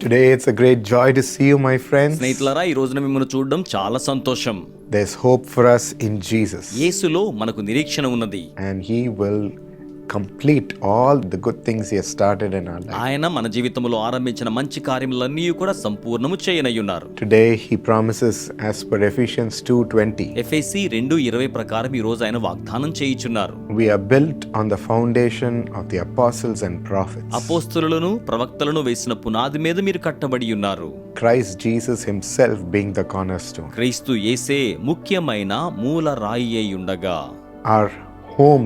Today it's a great joy to see you, my friends. స్నేహితులారా ఈ రోజున మిమ్మల్ని చూడడం చాలా సంతోషం There's hope for us in Jesus, యేసులో మనకు నిరీక్షణ ఉన్నది and He will complete all the good things He has started in our life. ఆయన మన జీవితంలో ఆరంభించిన మంచి కార్యములన్నీ కూడా సంపూర్ణము చేయనయ్యున్నారు Today He promises, as per Ephesians 2:20, ఎఫ్ఎసి రెండు ఇరవై ప్రకారం ఈ రోజు ఆయన వాగ్దానం చేయుచున్నారు we are built on the foundation of the apostles and prophets. అపోస్తులను ప్రవక్తలను వేసిన పునాది మీద మీరు కట్టబడి ఉన్నారు Christ Jesus Himself being the cornerstone. క్రీస్తు యేసే ముఖ్యమైన మూల రాయి అయి ఉండగా Our home,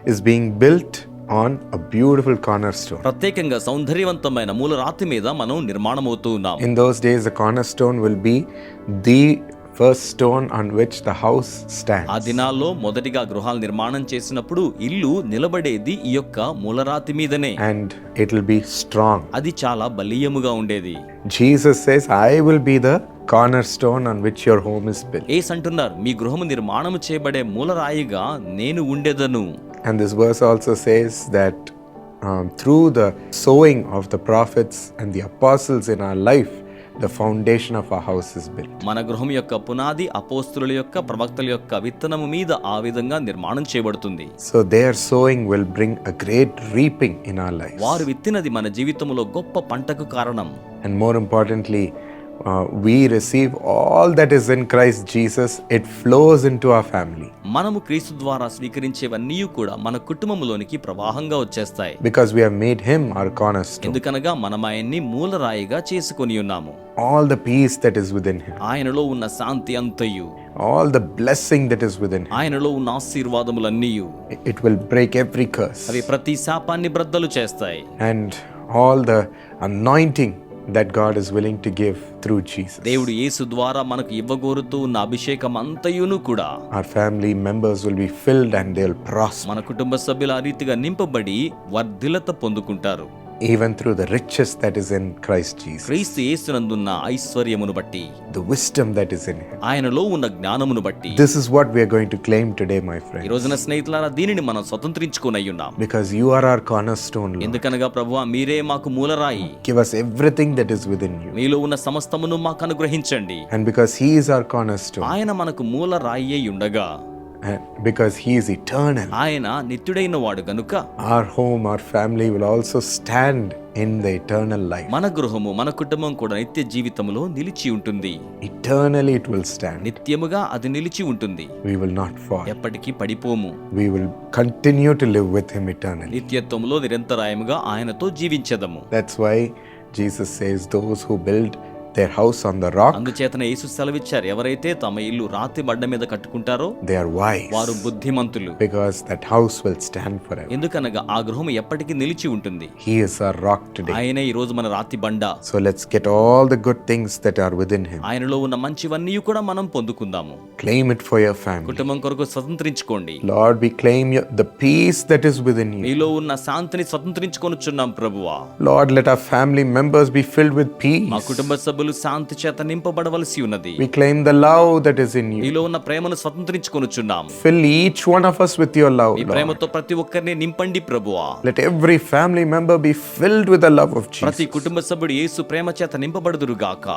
especially, is being built on a beautiful cornerstone. ప్రత్యేకంగా సౌందర్యవంతమైన మూల రాతి మీద మనం నిర్మాణమవుతూ ఉన్నాం In those days, the cornerstone will be the first stone on which the house ఆ stands. దినాల్లో మొదటిగా గృహాలు నిర్మాణం చేసినప్పుడు ఇల్లు నిలబడేది ఈ యొక్క మూలరాతి మీదనే And it will be strong. అది చాలా బలీయముగా ఉండేది Jesus says, I will be the cornerstone on which your home is built. ఏస్ అంటున్నారు మీ గృహము నిర్మాణము చేయబడే మూలరాయిగా నేను ఉండేదను And this verse also says that um, through the sowing of the prophets and the apostles in our life, the foundation of our house is built. మన గృహం యొక్క పునాది అపోస్తుల యొక్క ప్రవక్తల యొక్క విత్తనము మీద ఆ విధంగా నిర్మాణం చేయబడుతుంది So their sowing will bring a great reaping in our lives. వారు విత్తినది మన జీవితంలో గొప్ప పంటకు కారణం And more importantly, uh, we receive all that is in Christ Jesus, it flows into our family మనము క్రీస్తు ద్వారా స్వీకరించేవన్నీ కూడా మన కుటుంబంలోనికి ప్రవాహంగా వచ్చేస్తాయి because we have made Him our cornerstone. ఎందుకనగా మనం ఆయన్ని మూలరాయిగా చేసుకొని ఉన్నాము All the peace that is within Him, ఆయనలో ఉన్న శాంతి అంతయు all the blessing that is within Him, ఆయనలో ఉన్న ఆశీర్వాదములన్నీ it will break every curse. అవి ప్రతి శాపాన్ని బ్రద్దలు చేస్తాయి And all the anointing that God is willing to give through Jesus. దేవుడు యేసు ద్వారా మనకు ఇవ్వగోరుతూ ఉన్న అభిషేకం అంతయును కూడా Our family members will be filled and they'll prosper, మన కుటుంబ సభ్యుల ఆ రీతిగా నింపబడి వర్ధిలత పొందుకుంటారు even through the riches that is in Christ Jesus, క్రీస్తు యేసునందున్న ఐశ్వర్యమును బట్టి the wisdom that is in Him. ఆయనలో ఉన్న జ్ఞానమును బట్టి This is what we are going to claim today, my ఈ friend. రోజున స్నేహితులారా దీనిని మనం స్వతంత్రించుకొని ఉన్నాం Because you are our cornerstone, Lord. ఎందుకనగా ప్రభువా మీరే మాకు మూలరాయి Give us everything that is within you. మీలో ఉన్న సమస్తమును మాకు అనుగ్రహించండి And because He is our cornerstone, ఆయన మనకు మూల రాయి అయి ఉండగా because He is eternal, ఆయన నిత్యుడైన వాడు గనుక our home, our family will also stand in the eternal life. మన గృహము మన కుటుంబం కూడా నిత్య జీవితంలో నిలిచి ఉంటుంది Eternally, it will stand. నిత్యముగా అది నిలిచి ఉంటుంది We will not fall. ఎప్పటికీ పడిపోము We will continue to live with Him eternally. నిత్యత్వంలో నిరంతరాయముగా ఆయనతో జీవించదము That's why Jesus says, Those who build their house on the rock అందుచేతన యేసు సెలవిచ్చారు. ఎవరైతే తమ ఇల్లు రాతి బండ మీద కట్టుకుంటారో దే ఆర్ వారు బుద్ధిమంతులు. Because that house will stand for ఎందుకనగా ఆ గృహం ఎప్పటికీ నిలిచి ఉంటుంది. హి ఇస్ రాక్ టుడే ఈ రోజు మన రాతి బండ. So let's get all the good things that are within ఆయనలో ఉన్న మంచివన్నీ కూడా మనం పొందుకుందాము. Claim it for your family కుటుంబం కొరకు స్వతంత్రించుకోండి. Lord we claim the peace that is within you ఉన్న శాంతిని స్వతంత్రించుకొనుచున్నాం ప్రభువా. Lord let our family members be filled with మా కుటుంబ సభ సభలు శాంతి చేత నింపబడవలసి ఉన్నది. Love that is in you ఉన్న ప్రేమను స్వతంత్రించుకొనుచున్నాం. Fill each one of us with your love ప్రేమతో ప్రతి ఒక్కరిని నింపండి ప్రభువా. Let every family member be filled with love కుటుంబ సభ్యుడు యేసు ప్రేమ చేత నింపబడుదురు గాక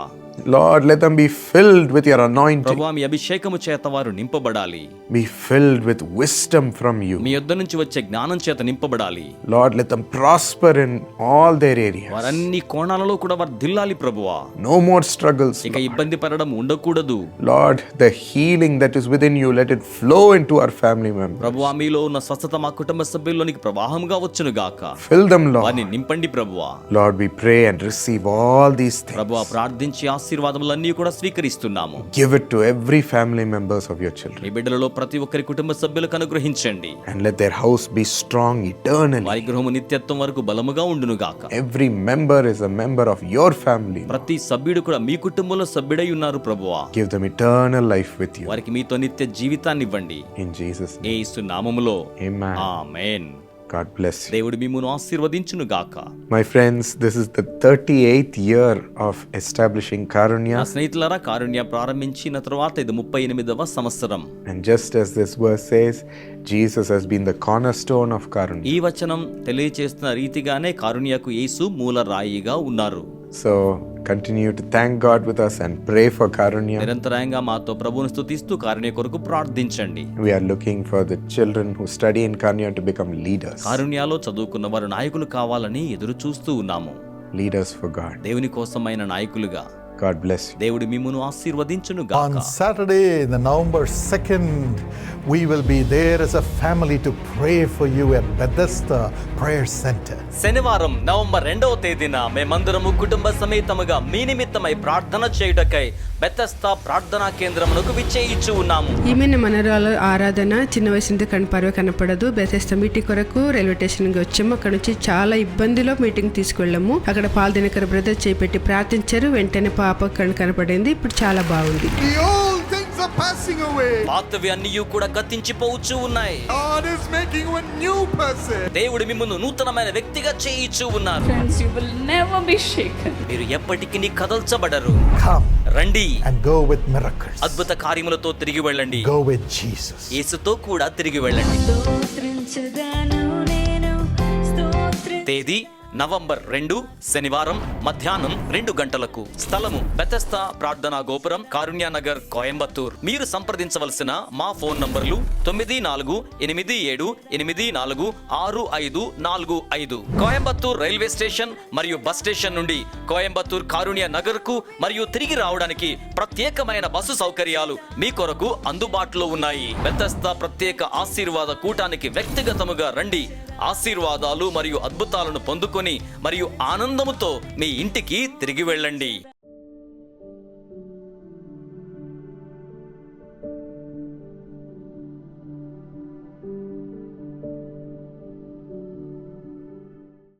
Lord, let them be filled with your anointing, ప్రభువా మీ అభిషేకము చేత వారు నింపబడాలి be filled with wisdom from you. మీ యొద్ద నుంచి వచ్చే జ్ఞానం చేత నింపబడాలి Lord, let them prosper in all their areas. వారన్ని కోణాలలో కూడా వర్ధిల్లాలి ప్రభువా No more struggles. ఇక ఇబ్బంది పడడం ఉండకూడదు Lord, the healing that is within you, let it flow into our family members. ప్రభువా మీలో ఉన్న స్వస్థత మా కుటుంబ సభ్యుల్లోనికి ప్రవాహంగా వచ్చును గాక Fill them, Lord. వారిని నింపండి ప్రభువా Lord, we pray and receive all these things. ప్రభువా ప్రార్థించి ఆశీర్వాదములన్నీ కూడా స్వీకరిస్తున్నాము. Give it to every family members of your children మీ బిడ్డలలో ప్రతి ఒక్కరి కుటుంబ సభ్యులకు అనుగ్రహించండి. And let their house be strong eternal వారి గృహము నిత్యత్వం వరకు బలముగా ఉండును గాక every member is a member of your family ప్రతి సభ్యుడు కూడా మీ కుటుంబంలో సభ్యుడై ఉన్నారు ప్రభువా. Give them eternal life with you వారికి మీతో నిత్య జీవితాన్ని ఇవ్వండి. ఇన్ జీసస్ నేమ్ యేసు నామములో. ఆమేన్. God bless you. దేవుడు మిమ్మును ఆశీర్వదించును గాక My friends, this is the 38th year of establishing నా Karunya. స్నేహితులారా కారుణ్య ప్రారంభించిన తరువాత ఇది ముప్పై ఎనిమిదవ సంవత్సరం And just as this verse says, Jesus has been the cornerstone of Karunya. ఈ వచనం తెలియచేస్తున్న రీతిగానే కారుణ్యకు యేసు మూల రాయిగా ఉన్నారు So continue to thank God with us and pray for Karunya. నిరంతరాయంగా మాతో ప్రభువును స్తుతిస్తూ కారుణ్య కొరకు ప్రార్థించండి We are looking for the children who study in Karunya to become leaders. కారుణ్యాలో చదువుకున్న వారు నాయకులు కావాలని ఎదురు చూస్తూ ఉన్నాము Leaders for God. దేవుని కోసమైన నాయకులుగా God bless you. దేవుడు మిమ్మును ఆశీర్వదించును గాక On Saturday, the November 2nd, we will be there as a family to pray for you at Bethesda Prayer Center. శనివారం నవంబర్ రెండవ తేదీన మేమందరము కుటుంబ సమేతముగా మీ నిమిత్తమై ప్రార్థన చేయుటకై బెత్తస్తా ప్రార్థనా కేంద్రమునకు విచ్చేయిచ్చు ఉన్నాము. ఈమె మనరాల ఆరాధన చిన్న వయసు నుండి కనపరవ కనపడదు. బెసెస్త మీటింగ్ కొరకు రైల్వే స్టేషన్కి వచ్చాము. అక్కడ నుంచి చాలా ఇబ్బందిలో మీటింగ్ తీసుకెళ్ళాము. అక్కడ పాల్దినకర బ్రదర్ చేపెట్టి ప్రార్థించారు. వెంటనే పాప కన్ను కనపడింది. ఇప్పుడు చాలా బాగుంది. Are passing away. పాతవి అన్నీ కూడా గతించిపోవచ్చు ఉన్నాయి God is making you a new person. దేవుడు మిమ్మల్ని నూతనమైన వ్యక్తిగా చేయిచ్చు ఉన్నారు Friends, you will never be shaken. మీరు ఎప్పటికీ కదల్చబడరు Come రండి and go with miracles. అద్భుత కార్యములతో తిరిగి వెళ్ళండి Go with Jesus. యేసుతో కూడా తిరిగి వెళ్ళండి స్తోత్రించదను నేను స్తోత్రి తేదీ నవంబర్ రెండు శనివారం మధ్యాహ్నం రెండు గంటలకు స్థలము బెతస్తా ప్రార్థనా గోపురం కారుణ్య నగర్ కోయంబత్తూర్. మీరు సంప్రదించవలసిన మా ఫోన్ నంబర్లు తొమ్మిది నాలుగు ఎనిమిది ఏడు ఎనిమిది నాలుగు ఆరు ఐదు నాలుగు ఐదు. కోయంబత్తూర్ రైల్వే స్టేషన్ మరియు బస్ స్టేషన్ నుండి కోయంబత్తూర్ కారుణ్య నగర్కు మరియు తిరిగి రావడానికి ప్రత్యేకమైన బస్సు సౌకర్యాలు మీ కొరకు అందుబాటులో ఉన్నాయి. బెతస్తా ప్రత్యేక ఆశీర్వాద కూటానికి వ్యక్తిగతముగా రండి. ఆశీర్వాదాలు మరియు అద్భుతాలను పొందుకొని మరియు ఆనందముతో మీ ఇంటికి తిరిగి వెళ్ళండి.